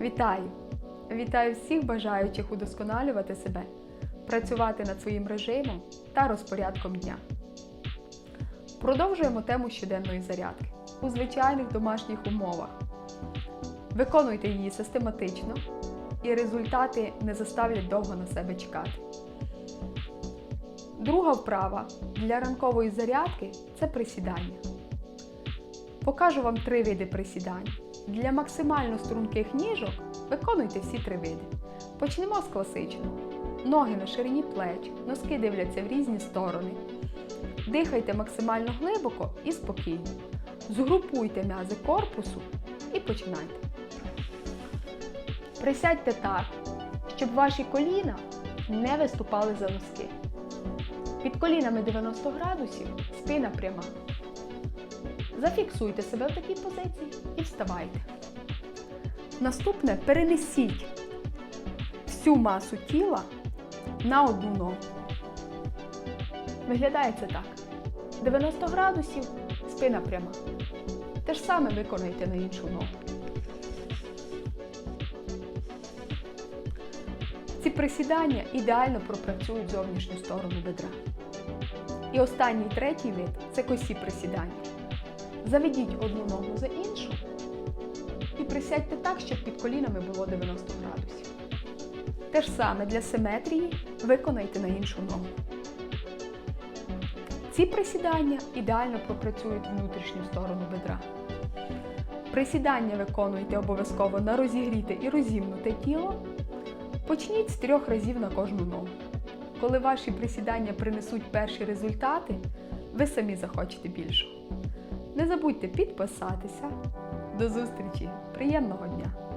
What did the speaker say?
Вітаю! Вітаю всіх бажаючих удосконалювати себе, працювати над своїм режимом та розпорядком дня. Продовжуємо тему щоденної зарядки у звичайних домашніх умовах. Виконуйте її систематично, і результати не заставлять довго на себе чекати. Друга вправа для ранкової зарядки це присідання. Покажу вам три види присідань. Для максимально струнких ніжок виконуйте всі три види. Почнемо з класичного. Ноги на ширині плеч, носки дивляться в різні сторони. Дихайте максимально глибоко і спокійно. Згрупуйте м'язи корпусу і починайте. Присядьте так, щоб ваші коліна не виступали за носки. Під колінами 90 градусів, спина пряма. Зафіксуйте себе в такій позиції і вставайте. Наступне перенесіть всю масу тіла на одну ногу. Виглядає це так. 90 градусів, спина пряма. Те ж саме виконайте на іншу ногу. Ці присідання ідеально пропрацюють зовнішню сторону бедра. І останній третій вид це косі присідання. Заведіть одну ногу за іншу і присядьте так, щоб під колінами було 90 градусів. Те ж саме для симетрії виконайте на іншу ногу. Ці присідання ідеально пропрацюють внутрішню сторону бедра. Присідання виконуйте обов'язково на розігріте і розімнуте тіло. Почніть з трьох разів на кожну ногу. Коли ваші присідання принесуть перші результати, ви самі захочете більшого. Не забудьте підписатися. До зустрічі! Приємного дня!